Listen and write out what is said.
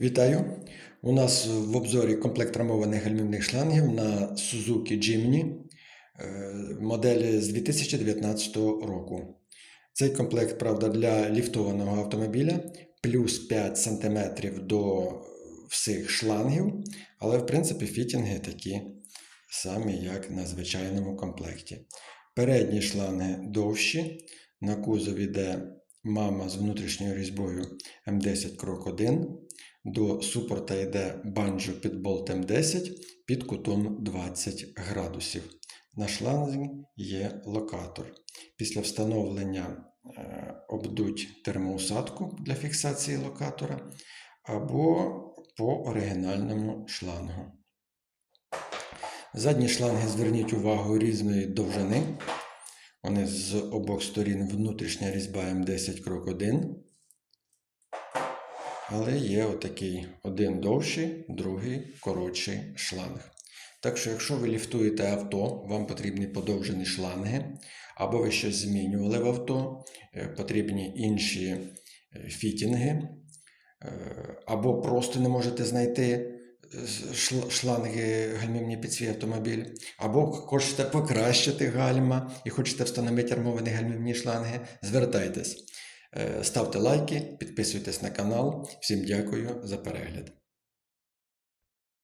Вітаю! У нас в обзорі комплект рамованих гальмівних шлангів на Suzuki Jimny е, моделі з 2019 року. Цей комплект, правда, для ліфтованого автомобіля плюс 5 см до всіх шлангів, але в принципі фітінги такі самі, як на звичайному комплекті. Передні шланги довші, на кузові йде мама з внутрішньою різьбою М10 крок 1. До супорта йде банджо під болтом 10 під кутом 20 градусів. На шланзі є локатор. Після встановлення е, обдуть термоусадку для фіксації локатора або по оригінальному шлангу. Задні шланги зверніть увагу різної довжини. Вони з обох сторін внутрішня різьба М10 крок 1. Але є отакий один довший, другий коротший шланг. Так що, якщо ви ліфтуєте авто, вам потрібні подовжені шланги, або ви щось змінювали в авто, е, потрібні інші е, фітінги, е, або просто не можете знайти шланги гальмівні під свій автомобіль, або хочете покращити гальма і хочете встановити армовані гальмівні шланги, звертайтесь. Е, Ставте лайки, підписуйтесь на канал. Всім дякую за перегляд.